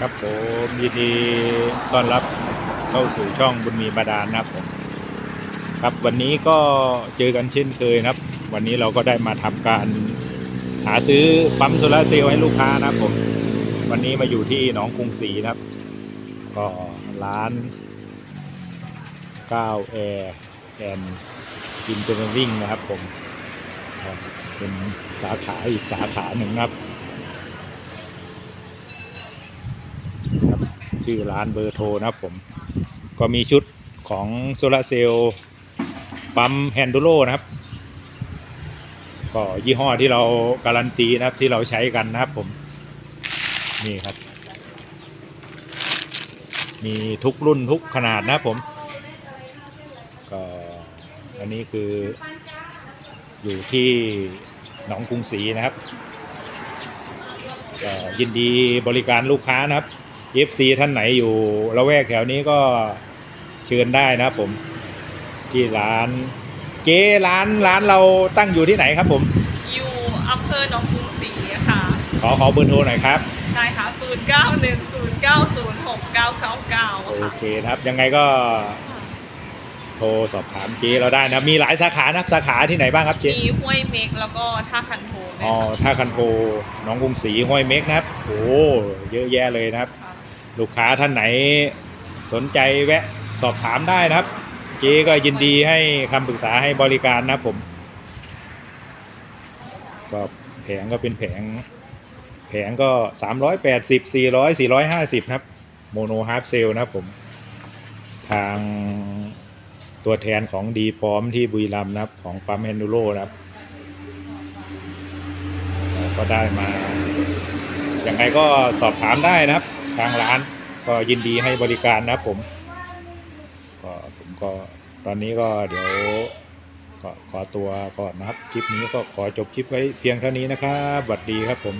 ครับผมยินดีต้อนรับเข้าสู่ช่องบุญมีบาดาลนะครับผมครับวันนี้ก็เจอกันเช่นเคยนะครับ วันนี้เราก็ได้มาทำการหาซื้อปั๊มโซลาเซลล์ให้ลูกค้านะครับผมวันนี้มาอยู่ที่หนองกรุงศรีนะครับ ก็ร้าน9 Air and Engineering นะครับผมเป็นสาขาอีกสาขาหนึ่งนะครับ ครับ ชื่อร้านเบอร์โทรนะครับผม ก็มีชุดของโซลาร์เซลล์ปั๊มแฮนดูโ o นะครับ ก็ยี่ห้อที่เราการันตีนะครับที่เราใช้กันนะครับผม นี่ครับ มีทุกรุ่นทุกขนาดนะครับผม ก็อันนี้คืออยู่ที่หนองกรุงศรีนะครับยินดีบริการลูกค้านะครับ FC ท่านไหนอยู่ละแวกแถวนี้ก็เชิญได้นะครับผม ที่ร้านเจ๊ร้านร้านเราตั้งอยู่ที่ไหนครับผม อยู่อำเภอหนองกรุงศรีค่ะ ขอขอเบอร์โทรหน่อยครับ ได้ค่ะ 0 9 1 0 9 0 6 9 9 9 โอค่ะเคนะครับ ยังไงก็โทรสอบถามเจ๊เราได้นะมีหลายสาขานะครับสาขาที่ไหนบ้างครับเจ๊ มีห้วยเม็กแล้วก็ท่าคันโทด้วยอ๋อค่ะท่าคันโทหน้องกรุงศรีห้วยเม็กนะครับ โอ้เยอะแยะเลยนะครับ ค่ะ ลูกค้าท่านไหนสนใจแวะสอบถามได้นะครับ เจ๊ก็ยินดีให้คำปรึกษาให้บริการนะผม ก็แผงก็เป็นแผง แผงก็380 400 450นะครับ โมโนฮาร์ฟเซลนะครับผม ทางตัวแทนของดีพร้อมที่บุรีรัมย์นะครับ ของปั๊มแฮนดูโรนะครับ ก็ได้มายังไงก็สอบถามได้นะครับ ทางร้าน ก็ยินดีให้บริการนะผมก็ผมก็ตอนนี้ก็เดี๋ยวก็ขอตัวก่อนนะครับ คลิปนี้ก็ขอจบคลิปไว้เพียงเท่านี้นะครับสวัสดีครับผม